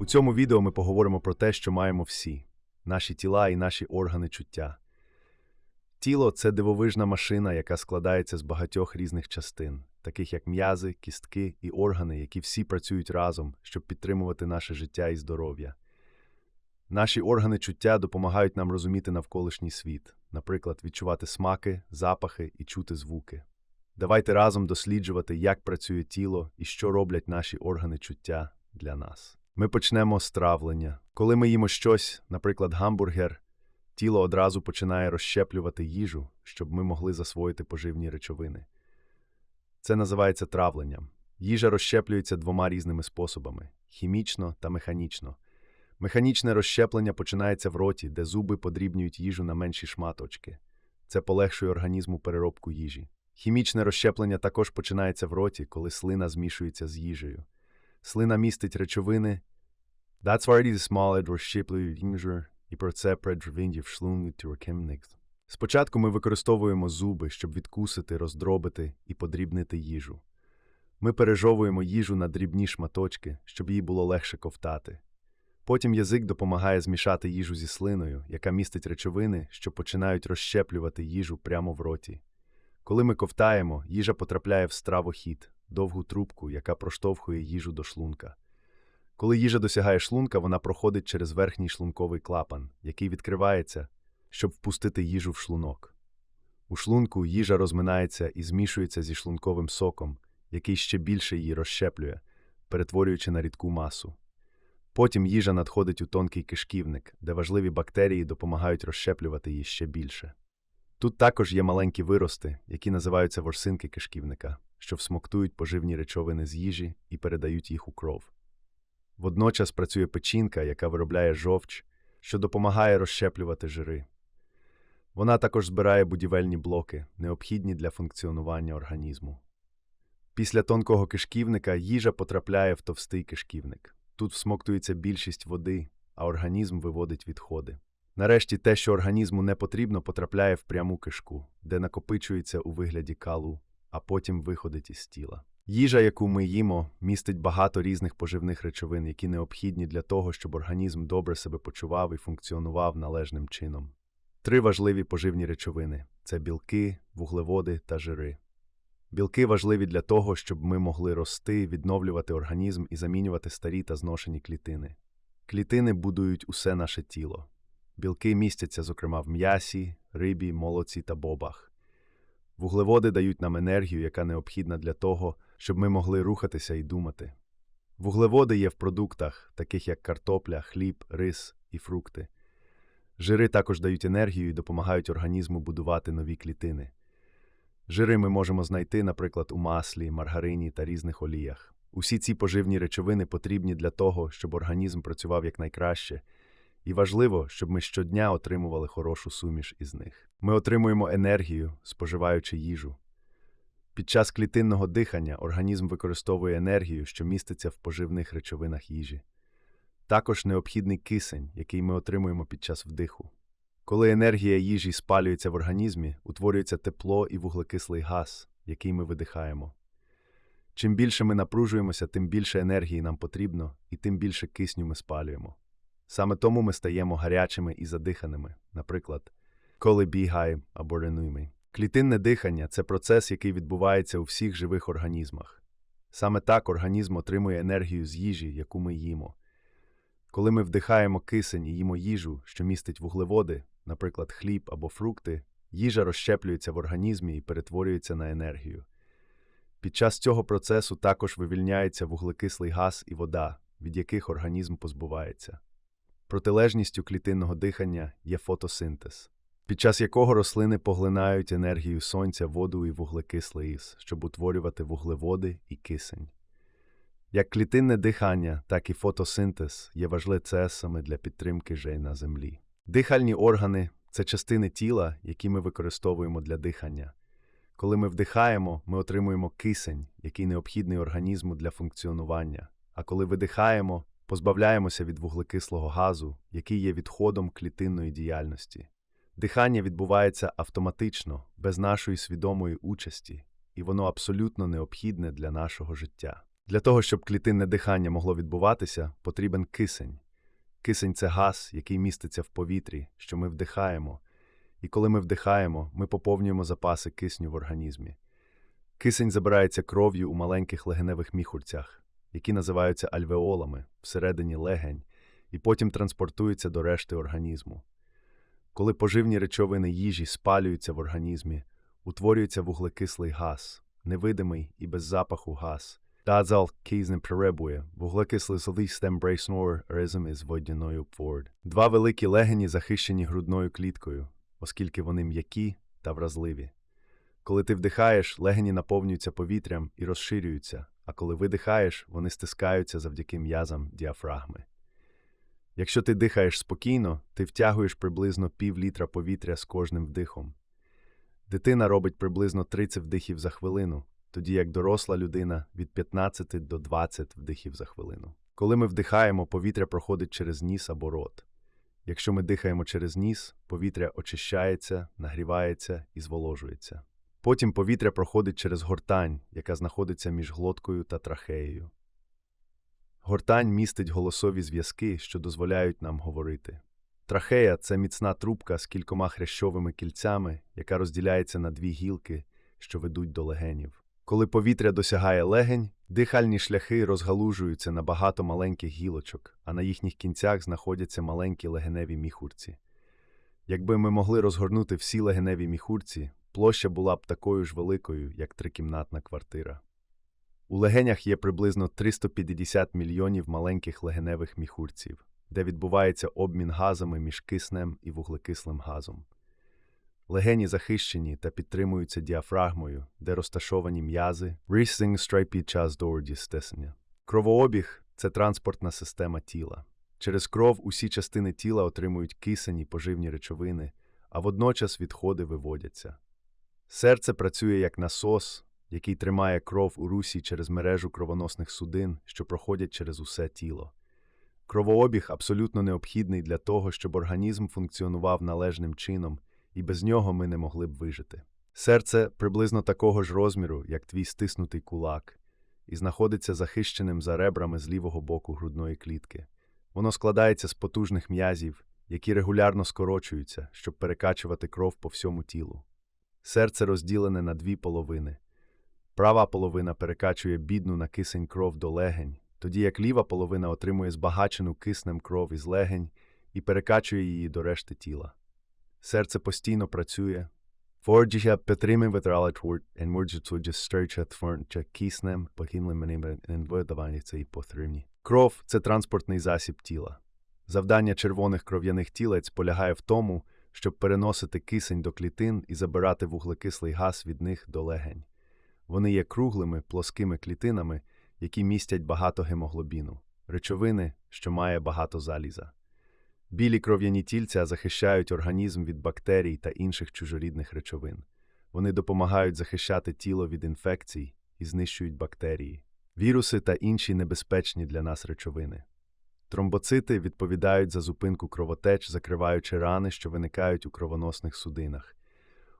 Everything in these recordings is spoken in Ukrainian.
У цьому відео ми поговоримо про те, що маємо всі наші тіла і наші органи чуття. Тіло це дивовижна машина, яка складається з багатьох різних частин, таких як м'язи, кістки і органи, які всі працюють разом, щоб підтримувати наше життя і здоров'я. Наші органи чуття допомагають нам розуміти навколишній світ, наприклад, відчувати смаки, запахи і чути звуки. Давайте разом досліджувати, як працює тіло і що роблять наші органи чуття для нас. Ми почнемо з травлення. Коли ми їмо щось, наприклад, гамбургер, тіло одразу починає розщеплювати їжу, щоб ми могли засвоїти поживні речовини. Це називається травленням. Їжа розщеплюється двома різними способами хімічно та механічно. Механічне розщеплення починається в роті, де зуби подрібнюють їжу на менші шматочки. Це полегшує організму переробку їжі. Хімічне розщеплення також починається в роті, коли слина змішується з їжею. Слина містить речовини. That's why the small розщеплюють їжу, і про це предрвіндів шлунги тюркемник. Спочатку ми використовуємо зуби, щоб відкусити, роздробити і подрібнити їжу. Ми пережовуємо їжу на дрібні шматочки, щоб її було легше ковтати. Потім язик допомагає змішати їжу зі слиною, яка містить речовини, що починають розщеплювати їжу прямо в роті. Коли ми ковтаємо, їжа потрапляє в стравохід, довгу трубку, яка проштовхує їжу до шлунка. Коли їжа досягає шлунка, вона проходить через верхній шлунковий клапан, який відкривається, щоб впустити їжу в шлунок. У шлунку їжа розминається і змішується зі шлунковим соком, який ще більше її розщеплює, перетворюючи на рідку масу. Потім їжа надходить у тонкий кишківник, де важливі бактерії допомагають розщеплювати її ще більше. Тут також є маленькі вирости, які називаються ворсинки кишківника, що всмоктують поживні речовини з їжі і передають їх у кров. Водночас працює печінка, яка виробляє жовч, що допомагає розщеплювати жири. Вона також збирає будівельні блоки, необхідні для функціонування організму. Після тонкого кишківника їжа потрапляє в товстий кишківник. Тут всмоктується більшість води, а організм виводить відходи. Нарешті те, що організму не потрібно, потрапляє в пряму кишку, де накопичується у вигляді калу, а потім виходить із тіла. Їжа, яку ми їмо, містить багато різних поживних речовин, які необхідні для того, щоб організм добре себе почував і функціонував належним чином. Три важливі поживні речовини це білки, вуглеводи та жири. Білки важливі для того, щоб ми могли рости, відновлювати організм і замінювати старі та зношені клітини. Клітини будують усе наше тіло. Білки містяться, зокрема, в м'ясі, рибі, молоці та бобах. Вуглеводи дають нам енергію, яка необхідна для того, щоб ми могли рухатися і думати. Вуглеводи є в продуктах, таких як картопля, хліб, рис і фрукти. Жири також дають енергію і допомагають організму будувати нові клітини. Жири ми можемо знайти, наприклад, у маслі, маргарині та різних оліях. Усі ці поживні речовини потрібні для того, щоб організм працював якнайкраще, і важливо, щоб ми щодня отримували хорошу суміш із них. Ми отримуємо енергію, споживаючи їжу. Під час клітинного дихання організм використовує енергію, що міститься в поживних речовинах їжі. Також необхідний кисень, який ми отримуємо під час вдиху. Коли енергія їжі спалюється в організмі, утворюється тепло і вуглекислий газ, який ми видихаємо. Чим більше ми напружуємося, тим більше енергії нам потрібно, і тим більше кисню ми спалюємо. Саме тому ми стаємо гарячими і задиханими, наприклад, коли бігаємо або ренуємо. Клітинне дихання це процес, який відбувається у всіх живих організмах. Саме так організм отримує енергію з їжі, яку ми їмо. Коли ми вдихаємо кисень і їмо їжу, що містить вуглеводи, наприклад, хліб або фрукти, їжа розщеплюється в організмі і перетворюється на енергію. Під час цього процесу також вивільняється вуглекислий газ і вода, від яких організм позбувається. Протилежністю клітинного дихання є фотосинтез, під час якого рослини поглинають енергію сонця, воду і вуглекислий щоб утворювати вуглеводи і кисень. Як клітинне дихання, так і фотосинтез є важливими для підтримки жей на землі. Дихальні органи це частини тіла, які ми використовуємо для дихання. Коли ми вдихаємо, ми отримуємо кисень, який необхідний організму для функціонування. А коли видихаємо, позбавляємося від вуглекислого газу, який є відходом клітинної діяльності. Дихання відбувається автоматично, без нашої свідомої участі, і воно абсолютно необхідне для нашого життя. Для того, щоб клітинне дихання могло відбуватися, потрібен кисень. Кисень це газ, який міститься в повітрі, що ми вдихаємо. І коли ми вдихаємо, ми поповнюємо запаси кисню в організмі. Кисень забирається кров'ю у маленьких легеневих міхурцях, які називаються альвеолами всередині легень, і потім транспортується до решти організму. Коли поживні речовини їжі спалюються в організмі, утворюється вуглекислий газ, невидимий і без запаху газ. Дазал киснем перебує, вуглекислий солістем брейснор ризм із водяною форд. Два великі легені захищені грудною кліткою, оскільки вони м'які та вразливі. Коли ти вдихаєш, легені наповнюються повітрям і розширюються, а коли видихаєш, вони стискаються завдяки м'язам діафрагми. Якщо ти дихаєш спокійно, ти втягуєш приблизно пів літра повітря з кожним вдихом. Дитина робить приблизно 30 вдихів за хвилину, тоді як доросла людина від 15 до 20 вдихів за хвилину. Коли ми вдихаємо, повітря проходить через ніс або рот. Якщо ми дихаємо через ніс, повітря очищається, нагрівається і зволожується. Потім повітря проходить через гортань, яка знаходиться між глоткою та трахеєю. Гортань містить голосові зв'язки, що дозволяють нам говорити. Трахея це міцна трубка з кількома хрящовими кільцями, яка розділяється на дві гілки, що ведуть до легенів. Коли повітря досягає легень, дихальні шляхи розгалужуються на багато маленьких гілочок, а на їхніх кінцях знаходяться маленькі легеневі міхурці. Якби ми могли розгорнути всі легеневі міхурці, площа була б такою ж великою, як трикімнатна квартира. У легенях є приблизно 350 мільйонів маленьких легеневих міхурців, де відбувається обмін газами між киснем і вуглекислим газом. Легені захищені та підтримуються діафрагмою, де розташовані м'язи, стисання. Кровообіг це транспортна система тіла. Через кров усі частини тіла отримують кисень і поживні речовини, а водночас відходи виводяться. Серце працює як насос, який тримає кров у русі через мережу кровоносних судин, що проходять через усе тіло. Кровообіг абсолютно необхідний для того, щоб організм функціонував належним чином, і без нього ми не могли б вижити. Серце приблизно такого ж розміру, як твій стиснутий кулак, і знаходиться захищеним за ребрами з лівого боку грудної клітки. Воно складається з потужних м'язів, які регулярно скорочуються, щоб перекачувати кров по всьому тілу. Серце розділене на дві половини. Права половина перекачує бідну на кисень кров до легень, тоді як ліва половина отримує збагачену киснем кров із легень і перекачує її до решти тіла. Серце постійно працює. Форджіха підтримує витралатворд, енмурджуцу стерчат форнча киснем, покинлим менем видавання цієї потрібні. Кров це транспортний засіб тіла. Завдання червоних кров'яних тілець полягає в тому, щоб переносити кисень до клітин і забирати вуглекислий газ від них до легень. Вони є круглими, плоскими клітинами, які містять багато гемоглобіну, речовини, що має багато заліза. Білі кров'яні тільця захищають організм від бактерій та інших чужорідних речовин. Вони допомагають захищати тіло від інфекцій і знищують бактерії, віруси та інші небезпечні для нас речовини. Тромбоцити відповідають за зупинку кровотеч, закриваючи рани, що виникають у кровоносних судинах.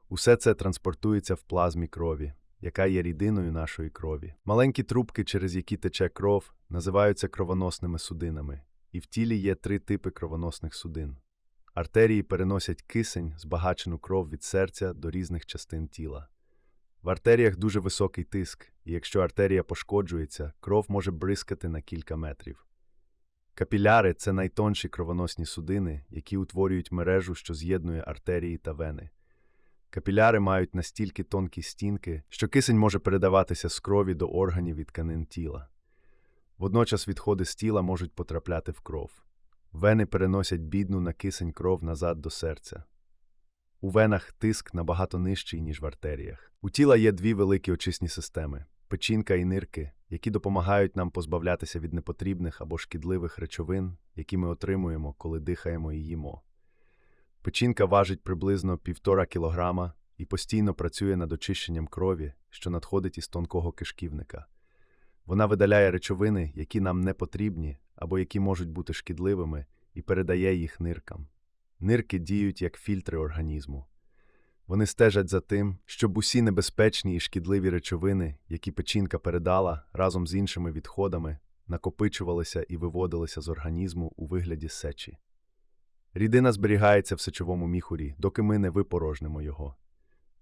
Усе це транспортується в плазмі крові, яка є рідиною нашої крові. Маленькі трубки, через які тече кров, називаються кровоносними судинами, і в тілі є три типи кровоносних судин. Артерії переносять кисень, збагачену кров від серця до різних частин тіла. В артеріях дуже високий тиск, і якщо артерія пошкоджується, кров може бризкати на кілька метрів. Капіляри це найтонші кровоносні судини, які утворюють мережу, що з'єднує артерії та вени. Капіляри мають настільки тонкі стінки, що кисень може передаватися з крові до органів і тканин тіла. Водночас відходи з тіла можуть потрапляти в кров. Вени переносять бідну на кисень кров назад до серця. У венах тиск набагато нижчий, ніж в артеріях. У тіла є дві великі очисні системи печінка і нирки, які допомагають нам позбавлятися від непотрібних або шкідливих речовин, які ми отримуємо, коли дихаємо і їмо. Печінка важить приблизно півтора кілограма і постійно працює над очищенням крові, що надходить із тонкого кишківника. Вона видаляє речовини, які нам не потрібні або які можуть бути шкідливими, і передає їх ниркам. Нирки діють як фільтри організму. Вони стежать за тим, щоб усі небезпечні і шкідливі речовини, які печінка передала разом з іншими відходами, накопичувалися і виводилися з організму у вигляді сечі. Рідина зберігається в сечовому міхурі, доки ми не випорожнимо його.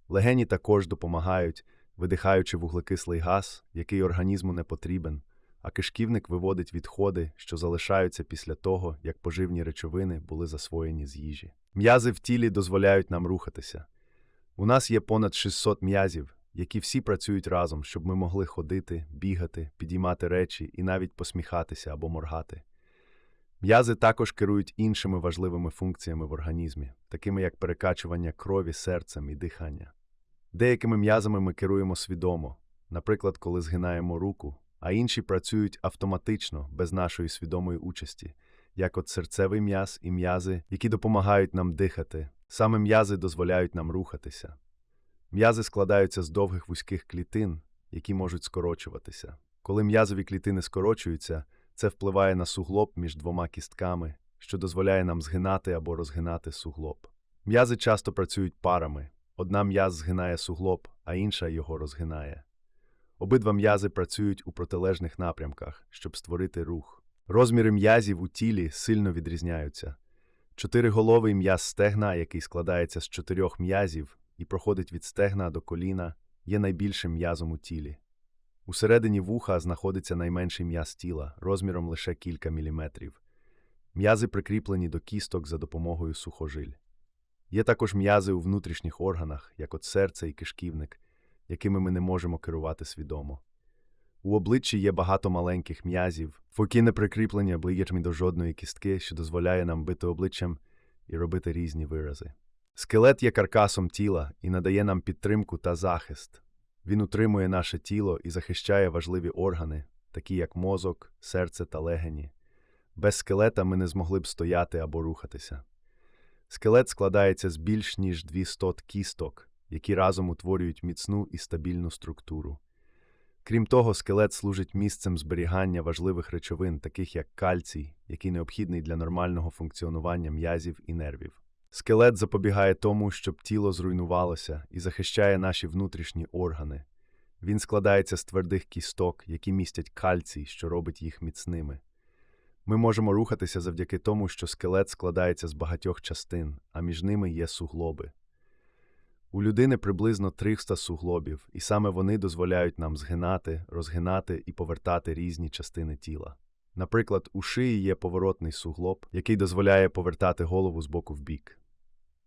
Легені також допомагають, видихаючи вуглекислий газ, який організму не потрібен, а кишківник виводить відходи, що залишаються після того, як поживні речовини були засвоєні з їжі. М'язи в тілі дозволяють нам рухатися. У нас є понад 600 м'язів, які всі працюють разом, щоб ми могли ходити, бігати, підіймати речі і навіть посміхатися або моргати. М'язи також керують іншими важливими функціями в організмі, такими як перекачування крові серцем і дихання. Деякими м'язами ми керуємо свідомо, наприклад, коли згинаємо руку, а інші працюють автоматично, без нашої свідомої участі, як от серцевий м'яз і м'язи, які допомагають нам дихати. Саме м'язи дозволяють нам рухатися. М'язи складаються з довгих вузьких клітин, які можуть скорочуватися. Коли м'язові клітини скорочуються, це впливає на суглоб між двома кістками, що дозволяє нам згинати або розгинати суглоб. М'язи часто працюють парами. Одна м'яз згинає суглоб, а інша його розгинає. Обидва м'язи працюють у протилежних напрямках, щоб створити рух. Розміри м'язів у тілі сильно відрізняються. Чотириголовий м'яз стегна, який складається з чотирьох м'язів і проходить від стегна до коліна, є найбільшим м'язом у тілі. Усередині вуха знаходиться найменший м'яз тіла, розміром лише кілька міліметрів. М'язи прикріплені до кісток за допомогою сухожиль. Є також м'язи у внутрішніх органах, як от серце і кишківник, якими ми не можемо керувати свідомо. У обличчі є багато маленьких м'язів, які не прикріплені обличчями до жодної кістки, що дозволяє нам бити обличчям і робити різні вирази. Скелет є каркасом тіла і надає нам підтримку та захист. Він утримує наше тіло і захищає важливі органи, такі як мозок, серце та легені. Без скелета ми не змогли б стояти або рухатися. Скелет складається з більш ніж 200 кісток, які разом утворюють міцну і стабільну структуру. Крім того, скелет служить місцем зберігання важливих речовин, таких як кальцій, який необхідний для нормального функціонування м'язів і нервів. Скелет запобігає тому, щоб тіло зруйнувалося і захищає наші внутрішні органи. Він складається з твердих кісток, які містять кальцій, що робить їх міцними. Ми можемо рухатися завдяки тому, що скелет складається з багатьох частин, а між ними є суглоби. У людини приблизно 300 суглобів, і саме вони дозволяють нам згинати, розгинати і повертати різні частини тіла. Наприклад, у шиї є поворотний суглоб, який дозволяє повертати голову з боку в бік.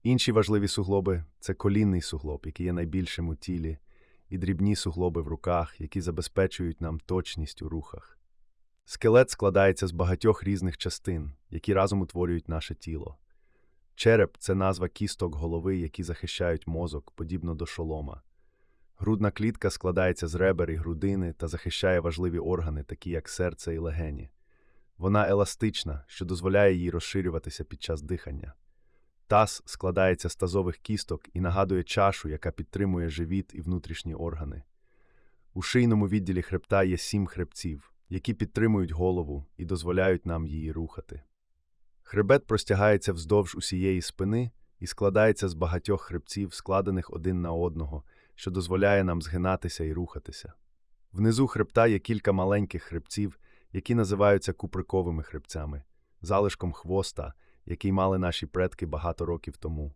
Інші важливі суглоби це колінний суглоб, який є найбільшим у тілі, і дрібні суглоби в руках, які забезпечують нам точність у рухах. Скелет складається з багатьох різних частин, які разом утворюють наше тіло. Череп це назва кісток голови, які захищають мозок, подібно до шолома. Грудна клітка складається з ребер і грудини та захищає важливі органи, такі як серце і легені. Вона еластична, що дозволяє їй розширюватися під час дихання. Таз складається з тазових кісток і нагадує чашу, яка підтримує живіт і внутрішні органи. У шийному відділі хребта є сім хребців, які підтримують голову і дозволяють нам її рухати. Хребет простягається вздовж усієї спини і складається з багатьох хребців, складених один на одного, що дозволяє нам згинатися і рухатися. Внизу хребта є кілька маленьких хребців, які називаються куприковими хребцями, залишком хвоста, який мали наші предки багато років тому.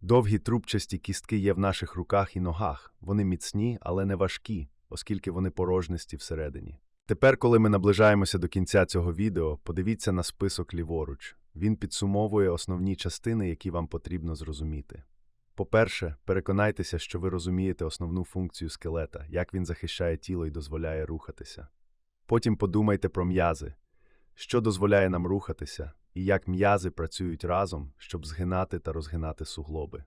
Довгі трубчасті кістки є в наших руках і ногах, вони міцні, але не важкі, оскільки вони порожнисті всередині. Тепер, коли ми наближаємося до кінця цього відео, подивіться на список ліворуч. Він підсумовує основні частини, які вам потрібно зрозуміти. По-перше, переконайтеся, що ви розумієте основну функцію скелета, як він захищає тіло і дозволяє рухатися. Потім подумайте про м'язи, що дозволяє нам рухатися, і як м'язи працюють разом, щоб згинати та розгинати суглоби.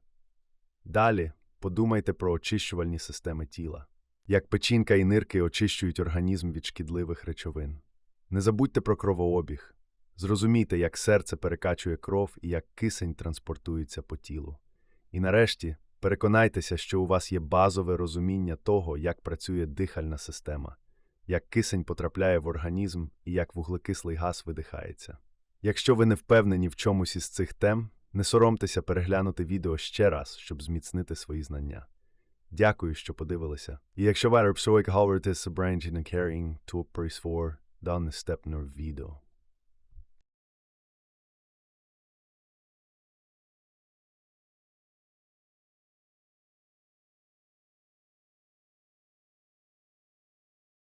Далі подумайте про очищувальні системи тіла, як печінка і нирки очищують організм від шкідливих речовин. Не забудьте про кровообіг. Зрозумійте, як серце перекачує кров і як кисень транспортується по тілу. І нарешті переконайтеся, що у вас є базове розуміння того, як працює дихальна система, як кисень потрапляє в організм і як вуглекислий газ видихається. Якщо ви не впевнені в чомусь із цих тем, Не соромтеся переглянути відео ще раз, щоб зміцнити свої знання. Дякую, що подивилися. І якщо ви говорите and Carrying to Price 4, дане степне відео.